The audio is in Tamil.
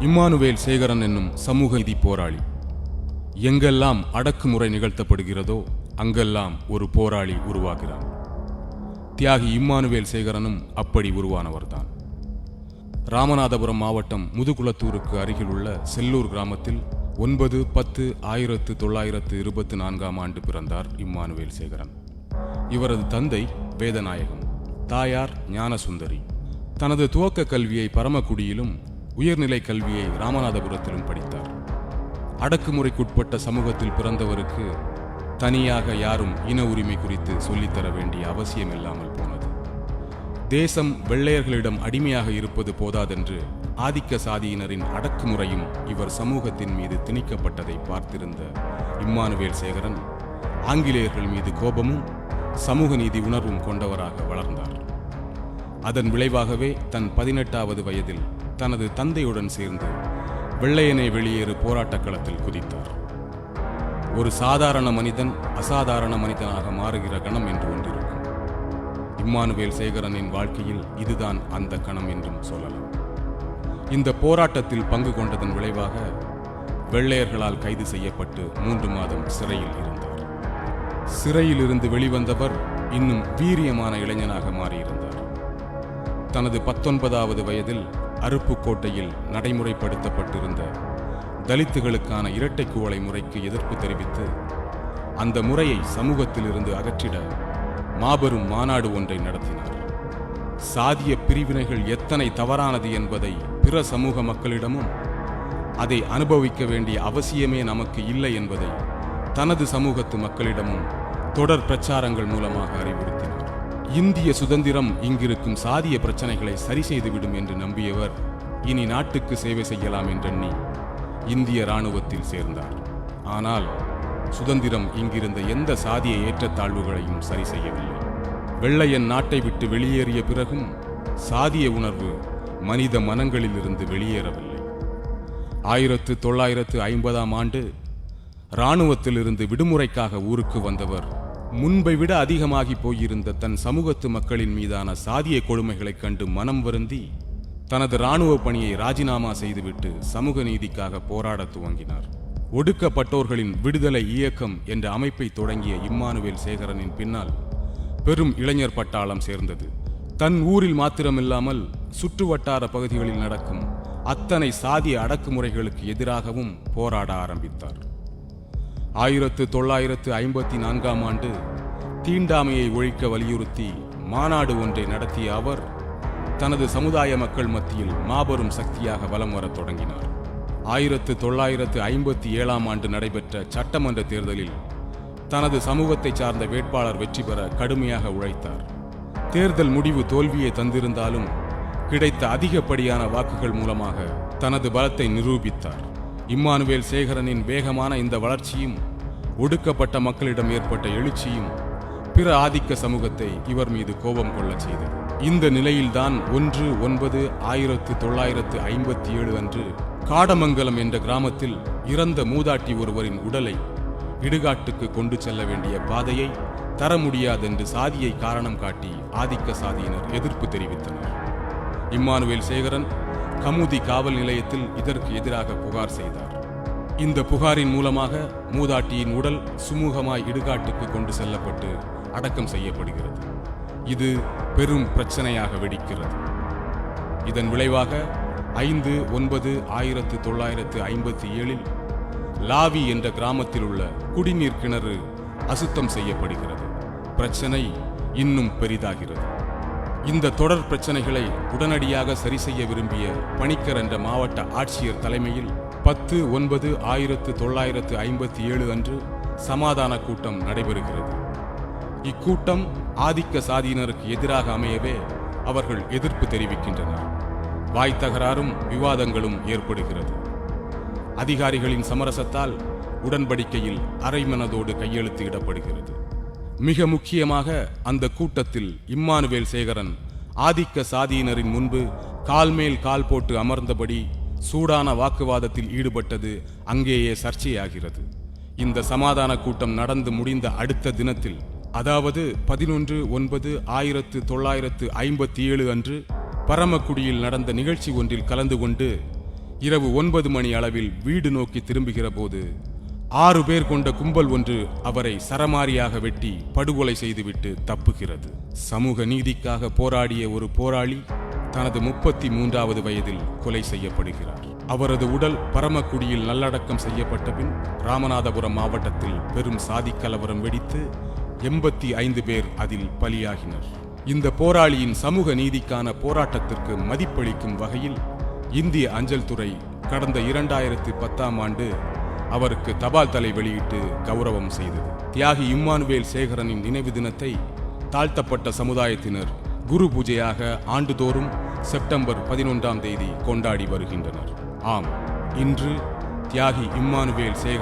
இம்மானுவேல் சேகரன் என்னும் சமூக நீதி போராளி. எங்கெல்லாம் அடக்குமுறை நிகழ்த்தப்படுகிறதோ அங்கெல்லாம் ஒரு போராளி உருவாகிறான். தியாகி இம்மானுவேல் சேகரனும் அப்படி உருவானவர்தான். ராமநாதபுரம் மாவட்டம் முதுகுளத்தூருக்கு அருகிலுள்ள செல்லூர் கிராமத்தில் ஒன்பது பத்து ஆயிரத்து தொள்ளாயிரத்து இருபத்தி நான்காம் ஆண்டு பிறந்தார் இம்மானுவேல் சேகரன். இவரது தந்தை வேதநாயகம் தாயார் ஞானசுந்தரி. தனது துவக்க கல்வியை பரமக்குடியிலும் உயர்நிலை கல்வியை ராமநாதபுரத்திலும் படித்தார். அடக்குமுறைக்குட்பட்ட சமூகத்தில் பிறந்தவருக்கு தனியாக யாரும் இன உரிமை குறித்து சொல்லித்தர வேண்டிய அவசியம் இல்லாமல் போனது. தேசம் வெள்ளையர்களிடம் அடிமையாக இருப்பது போதாதென்று ஆதிக்க சாதியினரின் அடக்குமுறையும் இவர் சமூகத்தின் மீது திணிக்கப்பட்டதை பார்த்திருந்த இம்மானுவேல் சேகரன் ஆங்கிலேயர்கள் மீது கோபமும் சமூக நீதி உணர்வும் கொண்டவராக வளர்ந்தார். அதன் விளைவாகவே தன் பதினெட்டாவது வயதில் தனது தந்தையுடன் சேர்ந்து வெள்ளையனை வெளியேறு போராட்டக் களத்தில் குதித்தார். ஒரு சாதாரண மனிதன் அசாதாரண மனிதனாக மாறுகிற கணம் என்று ஒன்றிருக்கும். இம்மானுவேல் சேகரனின் வாழ்க்கையில் இதுதான் அந்த கணம் என்றும் சொல்லலாம். இந்த போராட்டத்தில் பங்கு கொண்டதன் விளைவாக வெள்ளையர்களால் கைது செய்யப்பட்டு மூன்று மாதம் சிறையில் இருந்தார். சிறையிலிருந்து வெளிவந்தவர் இன்னும் வீரியமான இளைஞனாக மாறியிருந்தார். தனது பத்தொன்பதாவது வயதில் அருப்புக்கோட்டையில் நடைமுறைப்படுத்தப்பட்டிருந்த தலித்துகளுக்கான இரட்டை குவளை முறைக்கு எதிர்ப்பு தெரிவித்து அந்த முறையை சமூகத்திலிருந்து அகற்றிட மாபெரும் மாநாடு ஒன்றை நடத்தினார். சாதிய பிரிவினைகள் எத்தனை தவறானது என்பதை பிற சமூக மக்களிடமும் அதை அனுபவிக்க வேண்டிய அவசியமே நமக்கு இல்லை என்பதை தனது சமூகத்து மக்களிடமும் தொடர் பிரச்சாரங்கள் மூலமாக அறிவுறுத்தினார். இந்திய சுதந்திரம் இங்கிருக்கும் சாதிய பிரச்சனைகளை சரி செய்துவிடும் என்று நம்பியவர் இனி நாட்டுக்கு சேவை செய்யலாம் என்றெண்ணி இந்திய இராணுவத்தில் சேர்ந்தார். ஆனால் சுதந்திரம் இங்கிருந்த எந்த சாதிய ஏற்றத்தாழ்வுகளையும் சரி செய்யவில்லை. வெள்ளையன் நாட்டை விட்டு வெளியேறிய பிறகும் சாதிய உணர்வு மனித மனங்களிலிருந்து வெளியேறவில்லை. ஆயிரத்து தொள்ளாயிரத்து ஐம்பதாம் ஆண்டு இராணுவத்திலிருந்து விடுமுறைக்காக ஊருக்கு வந்தவர் முன்பை விட அதிகமாகி போயிருந்த தன் சமூகத்து மக்களின் மீதான சாதிய கொடுமைகளைக் கண்டு மனம் வருந்தி தனது இராணுவ பணியை ராஜினாமா செய்துவிட்டு சமூக நீதிக்காக போராடத் துவங்கினார். ஒடுக்கப்பட்டோர்களின் விடுதலை இயக்கம் என்ற அமைப்பை தொடங்கிய இம்மானுவேல் சேகரனின் பின்னால் பெரும் இளைஞர் பட்டாளம் சேர்ந்தது. தன் ஊரில் மாத்திரமில்லாமல் சுற்றுவட்டார பகுதிகளில் நடக்கும் அத்தனை சாதிய அடக்குமுறைகளுக்கு எதிராகவும் போராட ஆரம்பித்தார். ஆயிரத்து தொள்ளாயிரத்து ஐம்பத்தி நான்காம் ஆண்டு தீண்டாமையை ஒழிக்க வலியுறுத்தி மாநாடு ஒன்றை நடத்திய அவர் தனது சமுதாய மக்கள் மத்தியில் மாபெரும் சக்தியாக வலம் வரத் தொடங்கினார். ஆயிரத்து தொள்ளாயிரத்து ஐம்பத்தி ஏழாம் ஆண்டு நடைபெற்ற சட்டமன்ற தேர்தலில் தனது சமூகத்தை சார்ந்த வேட்பாளர் வெற்றி பெற கடுமையாக உழைத்தார். தேர்தல் முடிவு தோல்வியை தந்திருந்தாலும் கிடைத்த அதிகப்படியான வாக்குகள் மூலமாக தனது பலத்தை நிரூபித்தார். இம்மானுவேல் சேகரனின் வேகமான இந்த வளர்ச்சியும் ஒடுக்கப்பட்ட மக்களிடம் ஏற்பட்ட எழுச்சியும் பிற ஆதிக்க சமூகத்தை இவர் மீது கோபம் கொள்ளச் செய்தது. இந்த நிலையில்தான் ஒன்று ஒன்பது ஆயிரத்து தொள்ளாயிரத்து ஐம்பத்தி ஏழு அன்று காடமங்கலம் என்ற கிராமத்தில் இறந்த மூதாட்டி ஒருவரின் உடலை இடுகாட்டுக்கு கொண்டு செல்ல வேண்டிய பாதையை தர முடியாதென்று சாதியை காரணம் காட்டி ஆதிக்க சாதியினர் எதிர்ப்பு தெரிவித்தனர். இம்மானுவேல் சேகரன் கமுதி காவல் நிலையத்தில் இதற்கு எதிராக புகார் செய்தார். இந்த புகாரின் மூலமாக மூதாட்டியின் உடல் சுமூகமாய் இடுகாட்டுக்கு கொண்டு செல்லப்பட்டு அடக்கம் செய்யப்படுகிறது. இது பெரும் பிரச்சனையாக வெடிக்கிறது. இதன் விளைவாக ஐந்து ஒன்பது ஆயிரத்து தொள்ளாயிரத்து ஐம்பத்தி ஏழில் லாவி என்ற கிராமத்தில் உள்ள குடிநீர் கிணறு அசுத்தம் செய்யப்படுகிறது. பிரச்சனை இன்னும் பெரிதாகிறது. இந்த தொடர் பிரச்சனைகளை உடனடியாக சரி செய்ய விரும்பிய பணிக்கர் என்ற மாவட்ட ஆட்சியர் தலைமையில் பத்து ஒன்பது ஆயிரத்து தொள்ளாயிரத்து ஐம்பத்தி ஏழு அன்று சமாதான கூட்டம் நடைபெறுகிறது. இக்கூட்டம் ஆதிக்க சாதியினருக்கு எதிராக அமையவே அவர்கள் எதிர்ப்பு தெரிவிக்கின்றனர். வாய் தகராறும் விவாதங்களும் ஏற்படுகிறது. அதிகாரிகளின் சமரசத்தால் உடன்படிக்கையில் அரைமனதோடு கையெழுத்து இடப்படுகிறது. மிக முக்கியமாக அந்த கூட்டத்தில் இம்மானுவேல் சேகரன் ஆதிக்க சாதியினரின் முன்பு கால் மேல் கால் போட்டு அமர்ந்தபடி சூடான வாக்குவாதத்தில் ஈடுபட்டது அங்கேயே சர்ச்சையாகிறது. இந்த சமாதான கூட்டம் நடந்து முடிந்த அடுத்த தினத்தில் அதாவது பதினொன்று ஒன்பது ஆயிரத்து தொள்ளாயிரத்து ஐம்பத்தி ஏழு அன்று பரமக்குடியில் நடந்த நிகழ்ச்சி ஒன்றில் கலந்து கொண்டு இரவு ஒன்பது மணி அளவில் வீடு நோக்கி திரும்புகிற போது ஆறு பேர் கொண்ட கும்பல் ஒன்று அவரை சரமாரியாக வெட்டி படுகொலை செய்துவிட்டு தப்புகிறது. சமூக நீதிக்காக போராடிய ஒரு போராளி தனது முப்பத்தி மூன்றாவது வயதில் கொலை செய்யப்படுகிறார். அவரது உடல் பரமக்குடியில் நல்லடக்கம் செய்யப்பட்ட பின் ராமநாதபுரம் மாவட்டத்தில் பெரும் சாதி கலவரம் வெடித்து எண்பத்தி ஐந்து பேர் அதில் பலியாகினர். இந்த போராளியின் சமூக நீதிக்கான போராட்டத்திற்கு மதிப்பளிக்கும் வகையில் இந்திய அஞ்சல் துறை கடந்த இரண்டாயிரத்தி பத்தாம் ஆண்டு அவருக்கு தபால் தலை வெளியிட்டு கௌரவம் செய்தது. தியாகி இம்மானுவேல் சேகரனின் நினைவு தினத்தை தாழ்த்தப்பட்ட சமுதாயத்தினர் குரு பூஜையாக ஆண்டுதோறும் செப்டம்பர் பதினொன்றாம் தேதி கொண்டாடி வருகின்றனர். ஆம் இன்று தியாகி இம்மானுவேல் சேகரன்